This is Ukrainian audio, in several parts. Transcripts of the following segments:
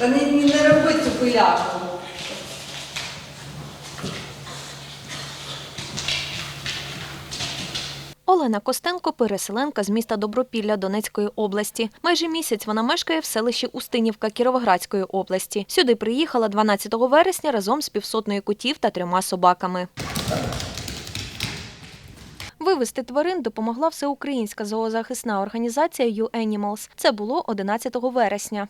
Та не, не роби цю пиляку. Олена Костенко переселенка з міста Добропілля Донецької області. Майже місяць вона мешкає в селищі Устинівка Кіровоградської області. Сюди приїхала 12 вересня разом з півсотнею котів та трьома собаками. Вивезти тварин допомогла всеукраїнська зоозахисна організація «You-Animals». Це було 11 вересня.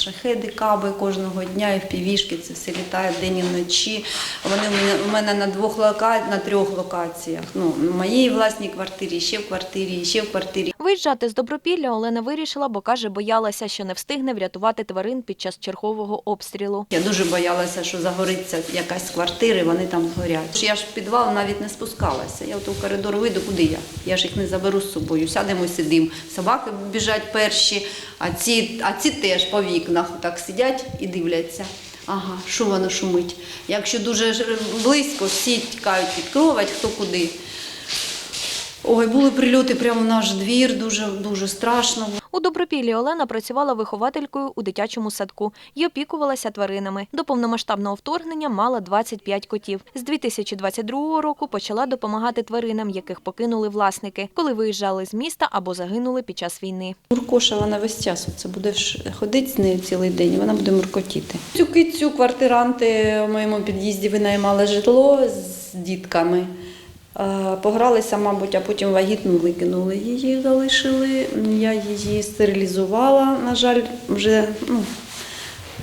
Шахеди, каби кожного дня і в півішки це все літає день і вночі. Вони в мене, в мене на двох лока... на трьох локаціях. Ну, в моїй власній квартирі, ще в квартирі, ще в квартирі. Виїжджати з Добропілля Олена вирішила, бо каже, боялася, що не встигне врятувати тварин під час чергового обстрілу. Я дуже боялася, що загориться якась з квартири, вони там згорять. Я ж в підвал навіть не спускалася. Я у коридор вийду, куди я? Я ж їх не заберу з собою. Сядемо сидимо. Собаки біжать перші, а ці, а ці теж по вікнах так сидять і дивляться. Ага, що воно шумить. Якщо дуже близько, всі тікають відкривати, хто куди. Ой, були прильоти прямо в наш двір, дуже, дуже страшно. У Добропіллі Олена працювала вихователькою у дитячому садку і опікувалася тваринами. До повномасштабного вторгнення мала 25 котів. З 2022 року почала допомагати тваринам, яких покинули власники, коли виїжджали з міста або загинули під час війни. Муркоша, вона весь час це буде ходити з нею цілий день, вона буде муркотіти. Цю кицю квартиранти в моєму під'їзді винаймали житло з дітками. Е, Погралися, мабуть, а потім вагітну викинули її, залишили. Я її стерилізувала. На жаль, вже ну,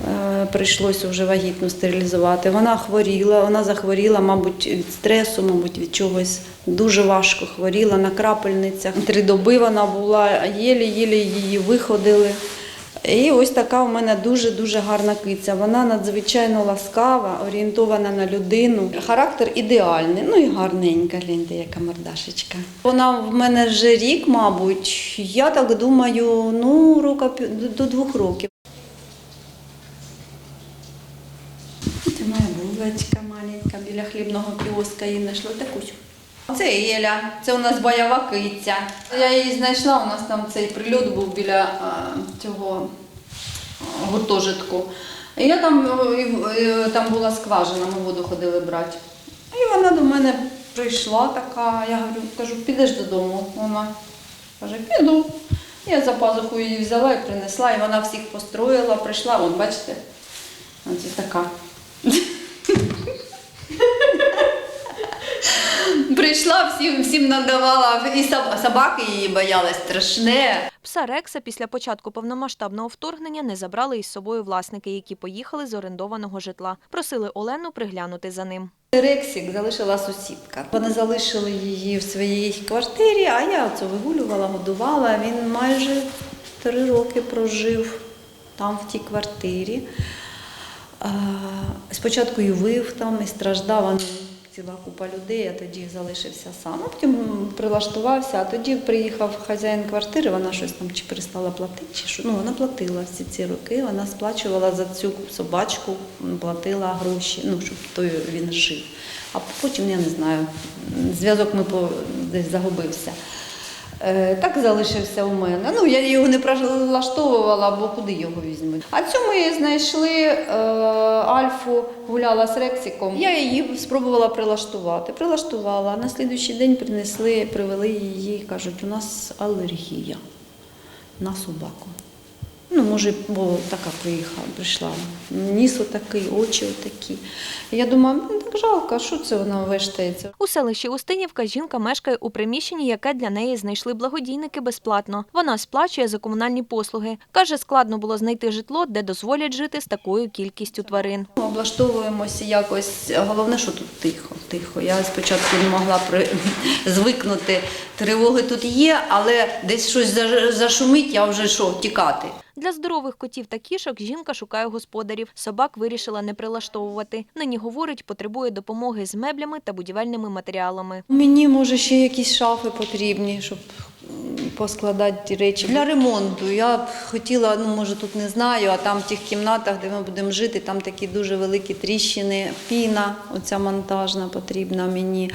е, прийшлося вже вагітну стерилізувати. Вона хворіла, вона захворіла, мабуть, від стресу, мабуть, від чогось. Дуже важко хворіла на крапельницях. Три доби вона була, єлі-єлі її виходили. І ось така у мене дуже-дуже гарна киця. Вона надзвичайно ласкава, орієнтована на людину. Характер ідеальний, ну і гарненька, гляньте, яка мордашечка. Вона в мене вже рік, мабуть. Я так думаю, ну, рока до двох років. Це моя булочка маленька біля хлібного кіоска її знайшла таку. Це Еля, це у нас бойова киця. Я її знайшла, у нас там цей прильот був біля а, цього гуртожитку. І я там, е, там була скважина, ми воду ходили брати. І вона до мене прийшла така, я говорю, кажу, підеш додому. Вона каже, піду. Я за пазуху її взяла і принесла, і вона всіх построїла, прийшла, вон, бачите, оце така. Прийшла, всім, всім надавала, і собаки її боялись страшне. Пса Рекса після початку повномасштабного вторгнення не забрали із собою власники, які поїхали з орендованого житла. Просили Олену приглянути за ним. Рексік залишила сусідка. Вони залишили її в своїй квартирі, а я це вигулювала, годувала. Він майже три роки прожив там, в тій квартирі. Спочатку і вив там, і страждав. Ціла купа людей, я тоді залишився сам. А потім прилаштувався, а тоді приїхав хазяїн квартири, вона щось там чи перестала платити, чи що. Ну, вона платила всі ці роки, вона сплачувала за цю собачку, платила гроші, ну, щоб той він жив. А потім, я не знаю, зв'язок ми десь загубився. Е, Так залишився у мене. Ну, я його не прилаштовувала, бо куди його візьмуть. А цю ми знайшли е, Альфу, гуляла з Рексиком. Я її спробувала прилаштувати. Прилаштувала. На слідуючий день принесли, привели її, кажуть, у нас алергія на собаку. Ну, може, бо така приїхала, прийшла. Ніс отакий, очі отакі. Я думаю, «М, так жалко, що це вона вештається? У селищі Устинівка жінка мешкає у приміщенні, яке для неї знайшли благодійники безплатно. Вона сплачує за комунальні послуги. Каже, складно було знайти житло, де дозволять жити з такою кількістю тварин. Облаштовуємося якось. Головне, що тут тихо. Тихо. Я спочатку не могла при... звикнути. Тривоги тут є, але десь щось зашумить, я вже що, тікати. Для здорових котів та кішок жінка шукає господарів. Собак вирішила не прилаштовувати. Нині говорить, потребує допомоги з меблями та будівельними матеріалами. Мені, може, ще якісь шафи потрібні, щоб поскладати речі. Для ремонту я б хотіла, ну може тут не знаю, а там в тих кімнатах, де ми будемо жити, там такі дуже великі тріщини, піна, оця монтажна потрібна мені,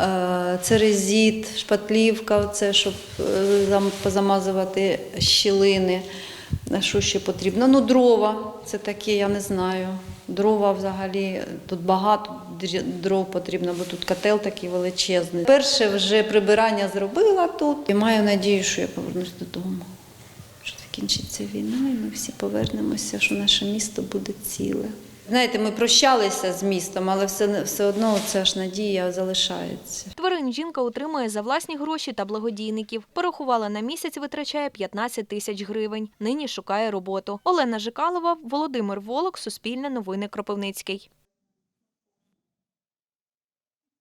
е, церезіт, шпатлівка, оце, щоб е, позамазувати щілини. А що ще потрібно? Ну, дрова, це таке, я не знаю. Дрова взагалі тут багато дров потрібно, бо тут котел такий величезний. Перше вже прибирання зробила тут і маю надію, що я повернусь додому. Що закінчиться війна, і ми всі повернемося, що наше місто буде ціле. Знаєте, ми прощалися з містом, але все, все одно ця ж надія залишається. Тварин жінка утримує за власні гроші та благодійників. Порахувала на місяць, витрачає 15 тисяч гривень. Нині шукає роботу. Олена Жикалова, Володимир Волок, Суспільне новини Кропивницький.